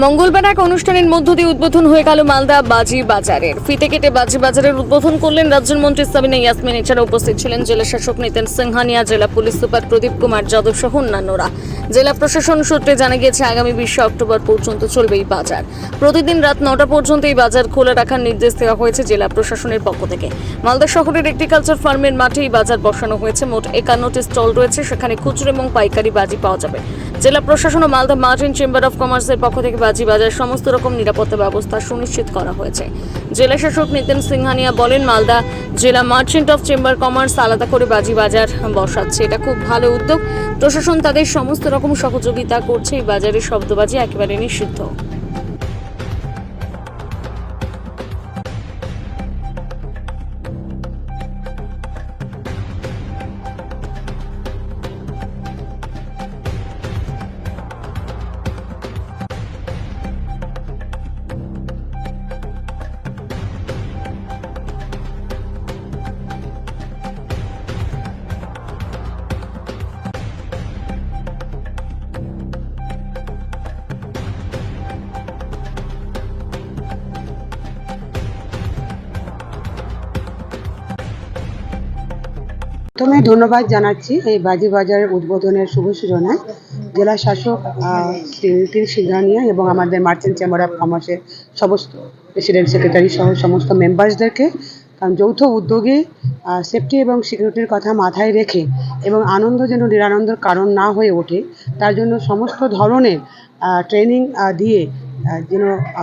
মঙ্গলবার এক অনুষ্ঠানের মধ্য দিয়ে উদ্বোধন হয়ে গেল মালদা বাজি বাজারের। ফিতে কেটে বাজি বাজারের উদ্বোধন করলেন রাজ্যের মন্ত্রী সাবিনা ইয়াসমিন। এছাড়া উপস্থিত ছিলেন জেলা শাসক নিতেন সিংহানিয়া, জেলা পুলিশ সুপার প্রদীপ কুমার যাদব সহ অন্যান্যরা। জেলা প্রশাসন সূত্রে জানা গিয়েছে, আগামী বিশে অক্টোবর পর্যন্ত চলবে এই বাজার। প্রতিদিন রাত নটা পর্যন্ত এই বাজার খোলা রাখার নির্দেশ দেওয়া হয়েছে জেলা প্রশাসনের পক্ষ থেকে। মালদা শহরের এগ্রিকালচার ফার্মের মাঠে এই বাজার বসানো হয়েছে। মোট একান্নটি স্টল রয়েছে, সেখানে খুচরো এবং পাইকারি বাজি পাওয়া যাবে। জেলা প্রশাসন ও মালদা মার্টিন চেম্বার অফ কমার্সের পক্ষ থেকে বাজি বাজার সমস্ত রকম নিরাপত্তা ব্যবস্থা সুনিশ্চিত করা হয়েছে। জেলা শাসক নিতেন সিংহানিয়া বলেন, মালদা জেলা মার্চেন্ট অফ চেম্বার কমার্স আলাদা করে বাজি বাজার বসাচ্ছে। এটা খুব ভালো উদ্যোগ। প্রশাসন তাদের সমস্ত রকম সহযোগিতা করছে। এই বাজারে শব্দবাজি একেবারে নিষিদ্ধ। প্রথমে ধন্যবাদ জানাচ্ছি এই বাজি বাজারের উদ্বোধনের শুভ সূচনায়। জেলা শাসক শ্রী নীতিন সিংহানিয়া এবং আমাদের মার্চেন্ট চেম্বার অফ কমার্সের সমস্ত প্রেসিডেন্ট সেক্রেটারি সহ সমস্ত মেম্বার্সদেরকে, কারণ যৌথ উদ্যোগে সেফটি এবং সিকিউরিটির কথা মাথায় রেখে এবং আনন্দ যেন নিরানন্দের কারণ না হয়ে ওঠে, তার জন্য সমস্ত ধরনের ট্রেনিং দিয়ে যেন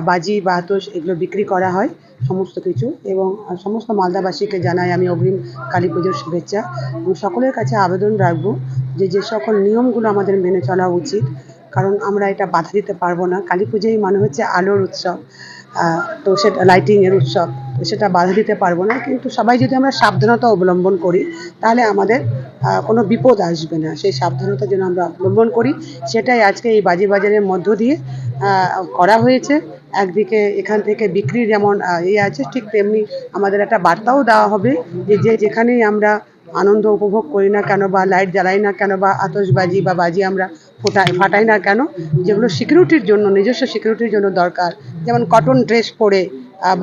বাজি বাহাতোষ এগুলো বিক্রি করা হয়, সমস্ত কিছু। এবং সমস্ত মালদাবাসীকে জানাই আমি অগ্রিম কালী পুজোর শুভেচ্ছা। এবং সকলের কাছে আবেদন রাখব যে যে সকল নিয়মগুলো আমাদের মেনে চলা উচিত, কারণ আমরা এটা বাধা দিতে পারব না। কালী পুজোই মানে হচ্ছে আলোর উৎসব। তো সেটা লাইটিংয়ের উৎসব, তো সেটা বাধা দিতে পারব না। কিন্তু সবাই যদি আমরা সাবধানতা অবলম্বন করি, তাহলে আমাদের কোনো বিপদ আসবে না। সেই সাবধানতা যেন আমরা অবলম্বন করি, সেটাই আজকে এই বাজি বাজারের মধ্য দিয়ে করা হয়েছে। একদিকে এখান থেকে বিক্রি যেমন ইয়ে আছে, ঠিক তেমনি আমাদের একটা বার্তাও দেওয়া হবে যে যে যেখানেই আমরা আনন্দ উপভোগ করি না কেন বা লাইট জ্বালাই না কেন বা আতসবাজি বা বাজি আমরা ফোটাই, ফাটাই না কেন, যেগুলো সিকিউরিটির জন্য, নিজস্ব সিকিউরিটির জন্য দরকার। যেমন কটন ড্রেস পরে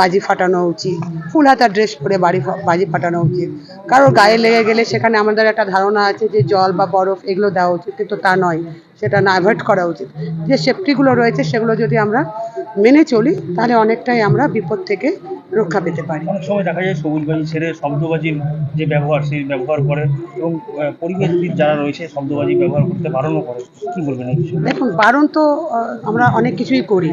বাজি ফাটানো উচিত। ফুল হাতা ড্রেস পরে বাড়ি বাজি ফাটানো উচিত। কারোর গায়ে লেগে গেলে সেখানে আমাদের একটা ধারণা আছে যে জল বা বরফ এগুলো দেওয়া উচিত, কিন্তু তা নয়। সেটা না অ্যাভয়েড করা উচিত। যে সেফটিগুলো রয়েছে সেগুলো যদি আমরা মেনে চলি, তাহলে অনেকটাই আমরা বিপদ থেকে রক্ষা পেতে পারি। অনেক সময় দেখা যায় সবুজবাজি ছেড়ে শব্দবাজির যে ব্যবহার সেই ব্যবহার করে এবং পরিবেশবিদ যারা রয়েছে শব্দবাজি ব্যবহার করতে বারণও করে। কি বলবেন এই বিষয়ে? দেখুন বারণ তো আমরা অনেক কিছুই করি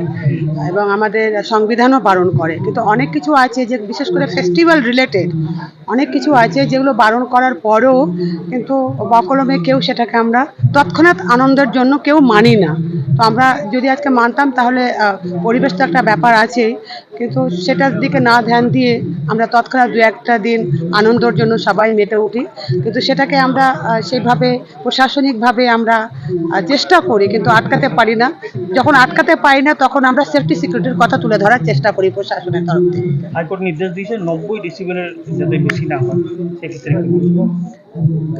এবং আমাদের সংবিধানও বারণ করে। কিন্তু অনেক কিছু আছে যে বিশেষ করে ফেস্টিভ্যাল রিলেটেড অনেক কিছু আছে যেগুলো বারণ করার পরেও কিন্তু বকলমে কেউ সেটাকে আমরা তৎক্ষণাৎ আনন্দের জন্য কেউ মানি না। তো আমরা যদি আজকে মানতাম তাহলে পরিবেশ তো একটা ব্যাপার আছে কিন্তু সেটার দিকে না ধ্যান দিয়ে আমরা তৎক্ষণাৎ দু একটা দিন আনন্দর জন্য সবাই মেতে উঠি। কিন্তু সেটাকে আমরা সেইভাবে প্রশাসনিকভাবে আমরা চেষ্টা করি কিন্তু আটকাতে পারি না। যখন আটকাতে পারি না তখন আমরা সেফটি সিকিউরিটির কথা তুলে ধরার চেষ্টা করি প্রশাসনের তরফ থেকে। হাইকোর্ট নির্দেশ দিয়েছে নব্বই ডিসিবেলের যাতে বেশি না হয় সেক্ষেত্রে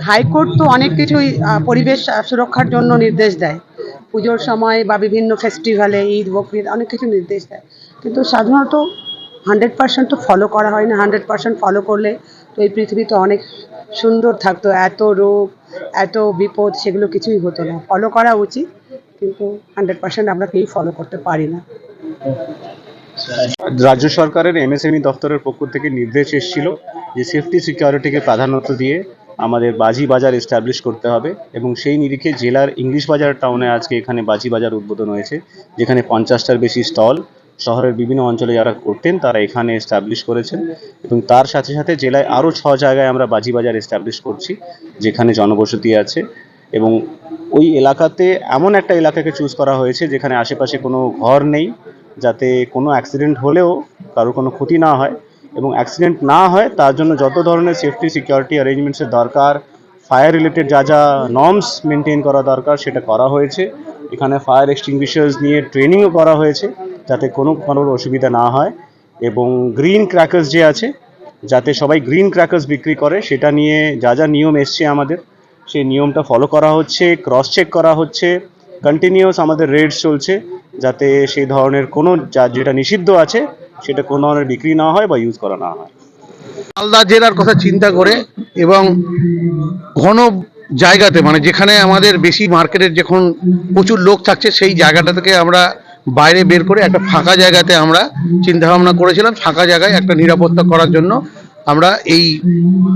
হাইকোর্ট তো অনেক কিছুই পরিবেশ সুরক্ষার জন্য নির্দেশ দেয়। পুজোর সময় বা বিভিন্ন ফেস্টিভ্যালে ঈদ বকরিদ অনেক কিছু নির্দেশ দেয়। কিন্তু সাধারণত হান্ড্রেড পার্সেন্ট তো ফলো করা হয় না, হান্ড্রেড পার্সেন্ট ফলো করলে তো এই পৃথিবীতে অনেক সুন্দর থাকতো, এত রোগ, এত বিপদ, সেগুলো কিছুই হতো না। ফলো করা উচিত, কিন্তু হান্ড্রেড পার্সেন্ট আমরা কেউ ফলো করতে পারি না। রাজ্য সরকারের এমএসএমই দপ্তরের পক্ষ থেকে নির্দেশ এসেছিল যে সেফটি সিকিউরিটিকে প্রাধান্য দিয়ে আমাদের বাজি বাজার এস্টাবলিশ করতে হবে এবং সেই নিরিখে জেলার ইংলিশ বাজার টাউনে আজকে এখানে বাজি বাজার উদ্বোধন হয়েছে, যেখানে পঞ্চাশটার বেশি স্টল শহরের বিভিন্ন অঞ্চলে যারা করতেন, তারা এখানে এস্টাবলিশ করেছেন এবং তার সাথে সাথে জেলায় আরও ছ জায়গায় আমরা বাজি বাজার এস্টাবলিশ করছি, যেখানে জনবসতি আছে এবং ওই এলাকাতে এমন একটা এলাকাকে চুজ করা হয়েছে যেখানে আশেপাশে কোনো ঘর নেই, যাতে কোনো অ্যাক্সিডেন্ট হলেও কারোর কোনো ক্ষতি না হয় এবং অ্যাক্সিডেন্ট না হয়, তার জন্য যত ধরনের সেফটি সিকিউরিটি অ্যারেঞ্জমেন্টসের দরকার ফায়ার রিলেটেড যা যা নর্মস মেনটেন করা দরকার, সেটা করা হয়েছে। এখানে ফায়ার এক্সটিংগুইশার্স নিয়ে ট্রেনিংও করা হয়েছে। যাতে কোনো কারোর অসুবিধা না হয় এবং গ্রিন ক্র্যাকার্স যে আছে, যাতে সবাই গ্রিন ক্র্যাকার্স বিক্রি করে, সেটা নিয়ে যা যা নিয়ম এসছে আমাদের, সেই নিয়মটা ফলো করা হচ্ছে ক্রস চেক করা হচ্ছে কন্টিনিউয়াস আমাদের রেড চলছে, যাতে সেই ধরনের কোনো যা যেটা নিষিদ্ধ আছে, সেটা কোনো ধরনের বিক্রি না হয় বা ইউজ করা না হয়। মালদা জেলার কথা চিন্তা করে এবং ঘন জায়গাতে মানে যেখানে আমাদের বেশি মার্কেটের যখন প্রচুর লোক থাকছে, সেই জায়গাটা থেকে আমরা বাইরে বের করে একটা ফাঁকা জায়গাতে আমরা চিন্তা ভাবনা করেছিলাম, ফাঁকা জায়গায় একটা নিরাপত্তা করার জন্য আমরা এই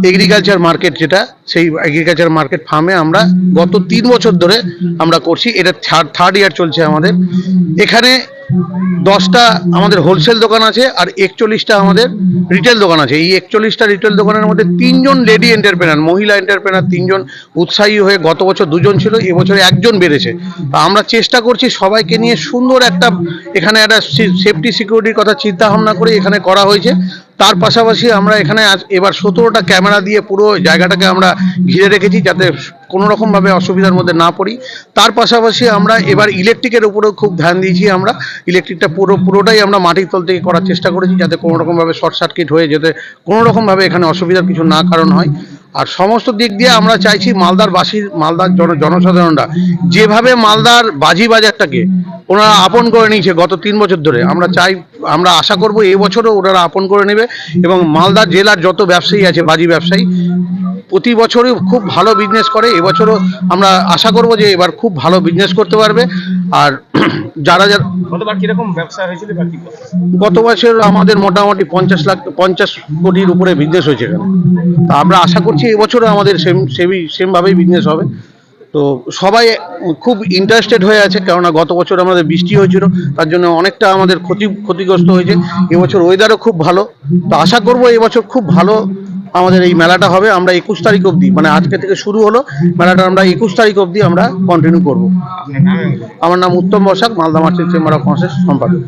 এগ্রিকালচার মার্কেট যেটা, সেই এগ্রিকালচার মার্কেট ফার্মে আমরা গত তিন বছর ধরে আমরা করছি। এটা থার্ড ইয়ার চলছে আমাদের। এখানে দশটা আমাদের হোলসেল দোকান আছে আর একচল্লিশটা আমাদের রিটেল দোকান আছে। এই একচল্লিশটা রিটেল দোকানের মধ্যে তিনজন লেডি এন্টারপ্রেনার মহিলা এন্টারপ্রেনার তিনজন উৎসাহী হয়ে গত বছর দুজন ছিল এবছরে একজন বেড়েছে। আমরা চেষ্টা করছি সবাইকে নিয়ে সুন্দর একটা, এখানে একটা সেফটি সিকিউরিটির কথা চিন্তা ভাবনা করে এখানে করা হয়েছে। তার পাশাপাশি আমরা এখানে আজ এবার সতেরোটা ক্যামেরা দিয়ে পুরো জায়গাটাকে আমরা ঘিরে রেখেছি যাতে কোনো রকমভাবে অসুবিধার মধ্যে না পড়ি। তার পাশাপাশি আমরা এবার ইলেকট্রিকের উপরেও খুব ধ্যান দিয়েছি আমরা। ইলেকট্রিকটা পুরো পুরোটাই আমরা মাটির তল থেকে করার চেষ্টা করেছি যাতে কোনো রকমভাবে শর্ট সার্কিট হয়ে যেতে কোনো রকমভাবে এখানে অসুবিধার কিছু না কারণ হয়। আর সমস্ত দিক দিয়ে আমরা চাইছি মালদার বাসী মালদার জনসাধারণরা যেভাবে মালদার বাজি বাজারটাকে ওনারা আপন করে নিয়েছে গত তিন বছর ধরে, আমরা চাই, আমরা আশা করব এই বছরও ওনারা আপন করে নেবে এবং মালদা জেলার যত ব্যবসায়ী আছে, বাজি ব্যবসায়ী, প্রতি বছরই খুব ভালো বিজনেস করে, এবছরও আমরা আশা করব যে এবার খুব ভালো বিজনেস করতে পারবে। আর যারা যারা গতবার কীরকম ব্যবসা হয়েছিল গত বছর আমাদের মোটামুটি পঞ্চাশ লাখ পঞ্চাশ কোটির উপরে বিজনেস হয়েছে এখানে। তা আমরা আশা করছি এবছরও আমাদের সেম সেমই সেমভাবেই বিজনেস হবে। তো সবাই খুব ইন্টারেস্টেড হয়ে আছে কেননা গত বছর আমাদের বৃষ্টি হয়েছিল তার জন্য অনেকটা আমাদের ক্ষতি ক্ষতিগ্রস্ত হয়েছে। এবছর ওয়েদারও খুব ভালো। তো আশা করব এবছর খুব ভালো আমাদের এই মেলাটা হবে আমরা একুশ তারিখ অবধি মানে আজকে থেকে শুরু হলো মেলাটা আমরা একুশ তারিখ অবধি আমরা কন্টিনিউ করব। আমার নাম Uttam Basak Malda merchant chamber of কমার্সের সম্পাদক।